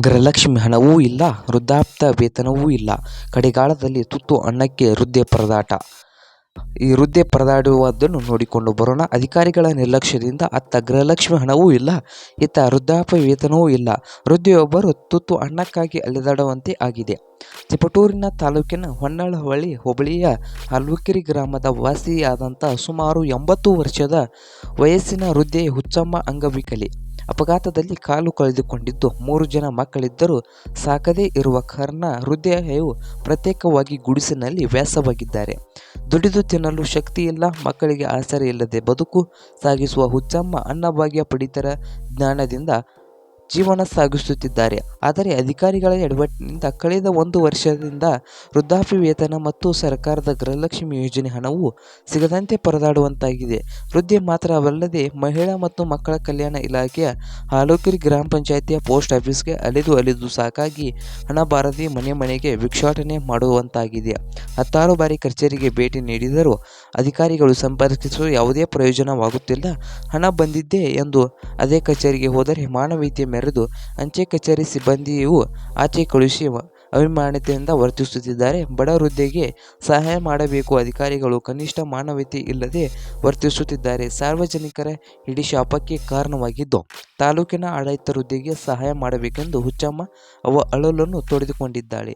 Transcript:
ಗೃಹಲಕ್ಷ್ಮಿ ಹಣವೂ ಇಲ್ಲ, ವೃದ್ಧಾಪ್ತ ವೇತನವೂ ಇಲ್ಲ. ಕಡೆಗಾಲದಲ್ಲಿ ತುತ್ತು ಅನ್ನಕ್ಕೆ ವೃದ್ಧೆ ಪರದಾಟ. ಈ ವೃದ್ಧೆ ಪರದಾಡುವುದನ್ನು ನೋಡಿಕೊಂಡು ಬರೋಣ. ಅಧಿಕಾರಿಗಳ ನಿರ್ಲಕ್ಷ್ಯದಿಂದ ಅತ್ತ ಗೃಹಲಕ್ಷ್ಮಿ ಹಣವೂ ಇಲ್ಲ, ಇತ್ತ ವೃದ್ಧಾಪ್ಯ ವೇತನವೂ ಇಲ್ಲ. ವೃದ್ಧೆಯೊಬ್ಬರು ತುತ್ತು ಅನ್ನಕ್ಕಾಗಿ ಅಲೆದಾಡುವಂತೆ ಆಗಿದೆ. ತಿಪಟೂರಿನ ತಾಲೂಕಿನ ಹೊಳಿ ಹೋಬಳಿಯ ಹಲ್ವಕಿರಿ ಗ್ರಾಮದ ವಾಸಿಯಾದಂಥ ಸುಮಾರು ಎಂಬತ್ತು ವರ್ಷದ ವಯಸ್ಸಿನ ವೃದ್ಧೆ ಹುಚ್ಚಮ್ಮ ಅಂಗವಿಕಲೆ. ಅಪಘಾತದಲ್ಲಿ ಕಾಲು ಕಳೆದುಕೊಂಡಿದ್ದು ಮೂರು ಜನ ಮಕ್ಕಳಿದ್ದರೂ ಸಾಕದೇ ಇರುವ ಕಾರಣ ಹೃದಯವು ಪ್ರತ್ಯೇಕವಾಗಿ ಗುಡಿಸಿನಲ್ಲಿ ವ್ಯಾಸವಾಗಿದ್ದಾರೆ. ದುಡಿದು ತಿನ್ನಲು ಶಕ್ತಿ ಇಲ್ಲ ಮಕ್ಕಳಿಗೆ ಆಸರೆ ಇಲ್ಲದೆ ಬದುಕು ಸಾಗಿಸುವ ಹುಚ್ಚಮ್ಮ ಅನ್ನಭಾಗ್ಯ ಪಡಿತರ ಜ್ಞಾನದಿಂದ ಜೀವನ ಸಾಗಿಸುತ್ತಿದ್ದಾರೆ. ಆದರೆ ಅಧಿಕಾರಿಗಳ ಎಡವಟ್ಟಿನಿಂದ ಕಳೆದ ಒಂದು ವರ್ಷದಿಂದ ವೃದ್ಧಾಪ್ಯ ವೇತನ ಮತ್ತು ಸರ್ಕಾರದ ಗೃಹಲಕ್ಷ್ಮಿ ಯೋಜನೆ ಹಣವು ಸಿಗದಂತೆ ಪರದಾಡುವಂತಾಗಿದೆ. ವೃದ್ಧೆ ಮಾತ್ರವಲ್ಲದೆ ಮಹಿಳಾ ಮತ್ತು ಮಕ್ಕಳ ಕಲ್ಯಾಣ ಇಲಾಖೆಯ ಹಾಲೋಕೆರೆ ಗ್ರಾಮ ಪಂಚಾಯಿತಿಯ ಪೋಸ್ಟ್ ಆಫೀಸ್ಗೆ ಅಲೆದು ಅಲೆದು ಸಾಕಾಗಿ ಹಣ ಬಾರದೆ ಮನೆ ಮನೆಗೆ ಭಿಕ್ಷಾಟನೆ ಮಾಡುವಂತಾಗಿದೆ. ಹತ್ತಾರು ಬಾರಿ ಕಚೇರಿಗೆ ಭೇಟಿ ನೀಡಿದರೂ ಅಧಿಕಾರಿಗಳು ಸಂಪರ್ಕಿಸಲು ಯಾವುದೇ ಪ್ರಯೋಜನವಾಗುತ್ತಿಲ್ಲ. ಹಣ ಬಂದಿದ್ದೇ ಎಂದು ಅದೇ ಕಚೇರಿಗೆ ಹೋದರೆ ಮಾನವೀಯತೆ ಮೆರೆದು ಅಂಚೆ ಕಚೇರಿ ಸಿಬ್ಬಂದಿಯು ಆಚೆ ಕಳುಹಿಸಿ ಅವಿಮಾನತೆಯಿಂದ ವರ್ತಿಸುತ್ತಿದ್ದಾರೆ. ಬಡ ವೃದ್ಧೆಗೆ ಸಹಾಯ ಮಾಡಬೇಕು. ಅಧಿಕಾರಿಗಳು, ಕನಿಷ್ಠ ಮಾನವೀಯತೆ ಇಲ್ಲದೆ ವರ್ತಿಸುತ್ತಿದ್ದಾರೆ. ಸಾರ್ವಜನಿಕರ ಇಡೀ ಶಾಪಕ್ಕೆ ಕಾರಣವಾಗಿದ್ದು, ತಾಲೂಕಿನ ಆಡಳಿತ ವೃದ್ಧೆಗೆ ಸಹಾಯ ಮಾಡಬೇಕೆಂದು ಹುಚ್ಚಮ್ಮ ಅವ ಅಳಲನ್ನು ತೋಡಿಕೊಂಡಿದ್ದಾಳೆ